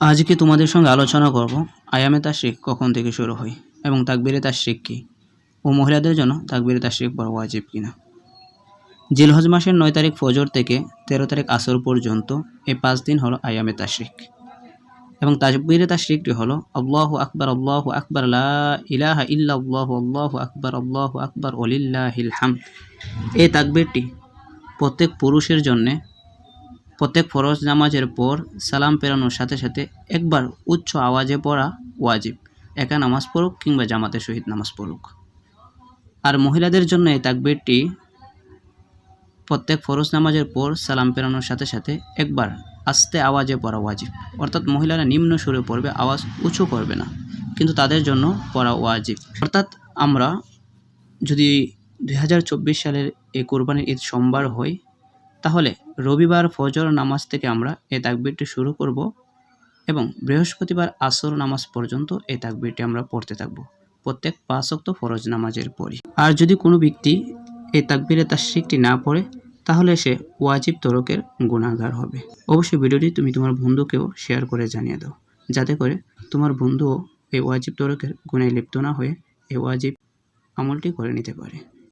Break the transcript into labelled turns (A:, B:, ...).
A: আজকে তোমাদের সঙ্গে আলোচনা করব, আয়ামে তাশরিক কখন থেকে শুরু হয় এবং তাকবিরে তাশরিক কী? ও মহিলাদের জন্য তাকবিরে তাশরিক বড় ওয়াজিব কিনা? জিলহজ মাসের নয় তারিখ ফজর থেকে তেরো তারিখ আসর পর্যন্ত এই পাঁচ দিন হলো আয়ামে তাশরিক। এবং তাকবিরে তাশরিকটি হলো আল্লাহ আকবর আল্লাহ আকবর ইলাহা ইল্লা আল্লাহ আকবর আল্লাহ আকবর অলিল্লাহিল হাম এই তাকবিরটি প্রত্যেক পুরুষের জন্যে প্রত্যেক ফরজ নামাজের পর সালাম পেরানোর সাথে সাথে একবার উচ্চ আওয়াজে পড়া ওয়াজিব। একা নামাজ পড়ুক কিংবা জামাতের সহিত নামাজ পড়ুক। আর মহিলাদের জন্য এই তাকবীরটি প্রত্যেক ফরজ নামাজের পর সালাম পেরানোর সাথে সাথে একবার আস্তে আওয়াজে পড়া ওয়াজিব। অর্থাৎ মহিলারা নিম্ন সুরে পড়বে, আওয়াজ উঁচু করবে না, কিন্তু তাদের জন্য পড়া ওয়াজিব। অর্থাৎ আমরা যদি দু হাজার চব্বিশ সালের এই কোরবানির ঈদ সোমবার হয় তাহলে রবিবার ফজর নামাজ থেকে আমরা এই তাকবিরটি শুরু করব এবং বৃহস্পতিবার আসর নামাজ পর্যন্ত এই তাকবিরটি আমরা পড়তে থাকব। প্রত্যেক পাঁচ অক্ত ফরজ নামাজের পরই। আর যদি কোনো ব্যক্তি এই তাকবিরে তার শিখটি না পড়ে, তাহলে সে ওয়াজিব তরকের গুণাগার হবে। অবশ্যই ভিডিওটি তুমি তোমার বন্ধুকেও শেয়ার করে জানিয়ে দাও, যাতে করে তোমার বন্ধুও এই ওয়াজিব তরকের গুণায় লিপ্ত না হয়ে এই ওয়াজিব আমলটি করে নিতে পারে।